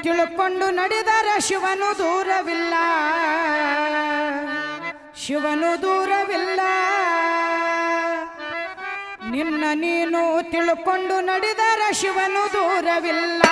ತಿಳ್ಕೊಂಡು ನಡೆದರೆ ಶಿವನು ದೂರವಿಲ್ಲ. ಶಿವನು ದೂರವಿಲ್ಲ. ನಿನ್ನ ನೀನು ತಿಳ್ಕೊಂಡು ನಡೆದರೆ ಶಿವನು ದೂರವಿಲ್ಲ.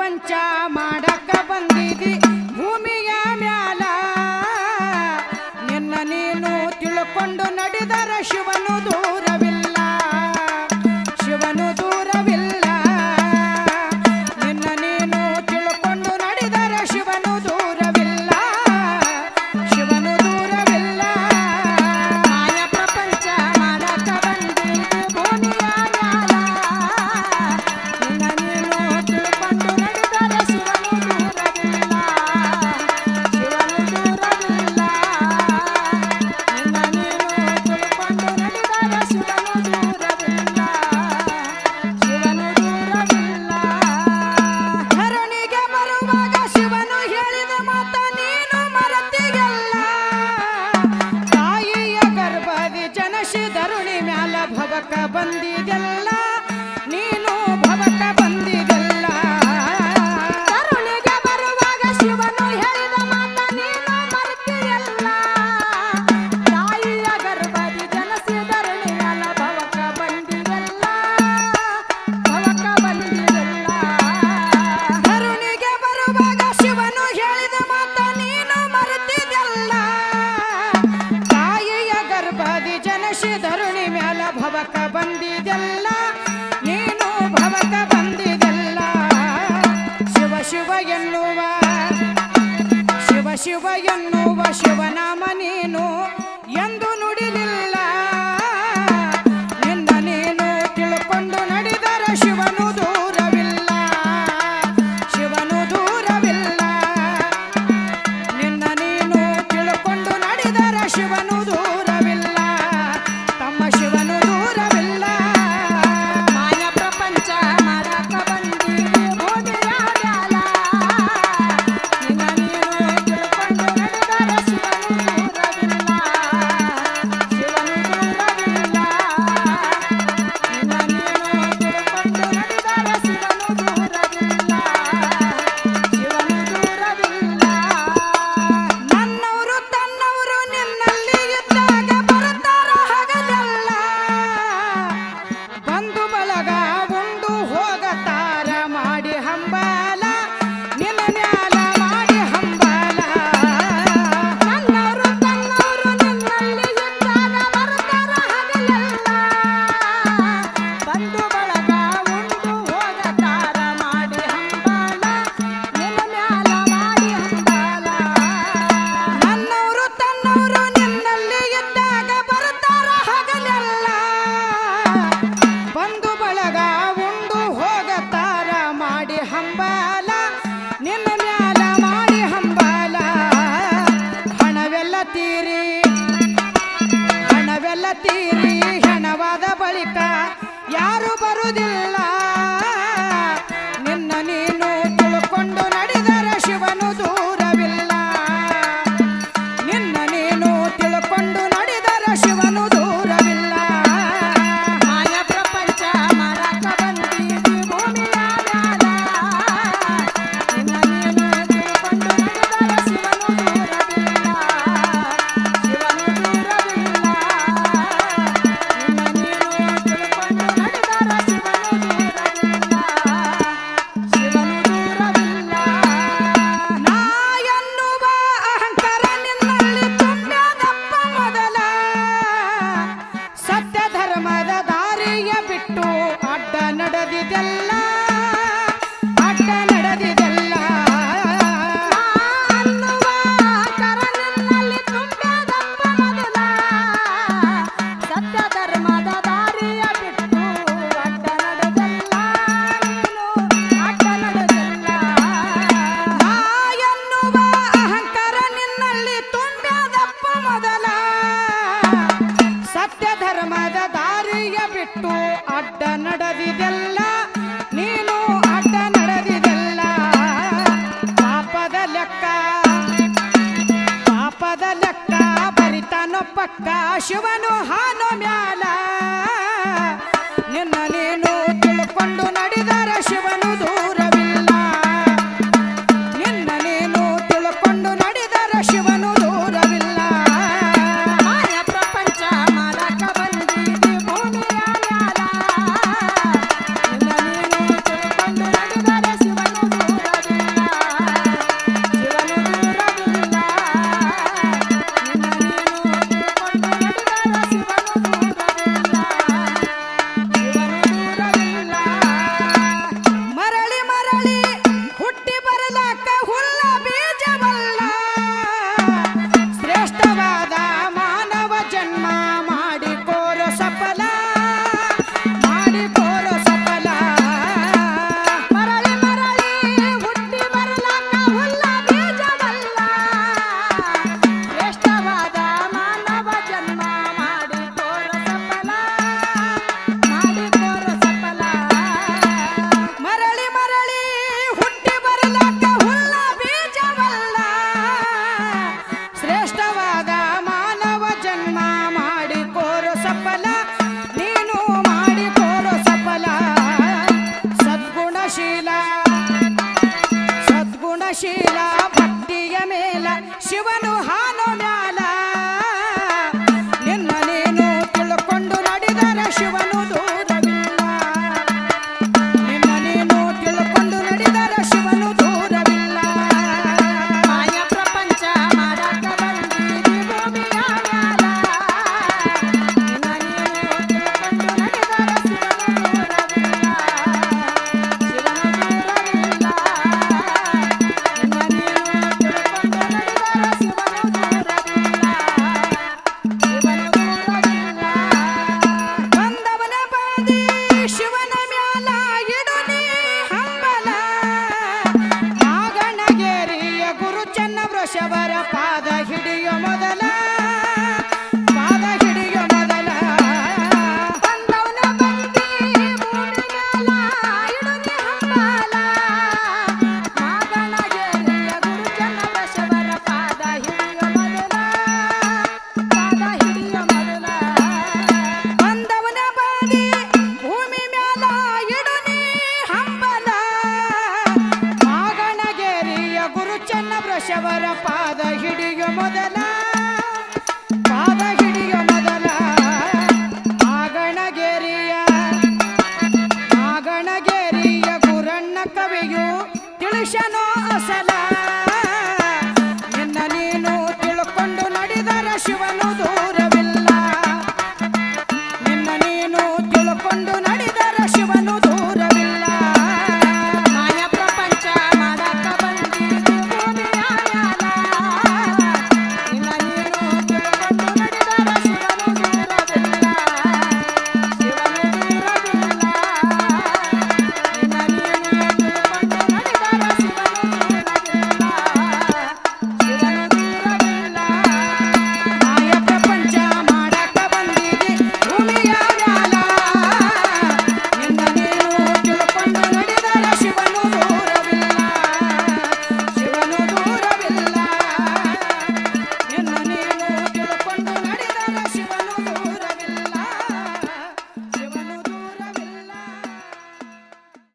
ಪಂಚ ಮಾಡಕ ಬಂದಿದಿ. ಭೂಮಿಯ ಮ್ಯಾಲ ಮನುಷ್ಯ ಮ್ಯಾಲ ಭವಕ ಬಂದಿದೆಲ್ಲ, ನೀನು ಭವಕ ಬಂದಿದೆಲ್ಲ. ಶಿವ ಶಿವ ಎನ್ನುವ, ಶಿವ ಶಿವ ಎನ್ನುವ ಶಿವನಾಮ ನೀನು ಎಂದು ನುಡಿಲಿಲ್ಲ. ನಿನ್ನ ನೀನು ತಿಳ್ಕೊಂಡು ನಡೆದರ ಶಿವನು ದಾರಿಯ ಬಿಟ್ಟು ಅಡ್ಡ ನಡೆದಿದೆಲ್ಲ, ನೀನು ಅಡ್ಡ ನಡೆದಿದೆಲ್ಲ. ಪಾಪದ ಲೆಕ್ಕ ಪಾಪದ ಲೆಕ್ಕ, ಬರಿತಾನೊ ಪಕ್ಕ ಶಿವನು ಹಾನೋ. પાદા ખીડીઓમાં شنو سلام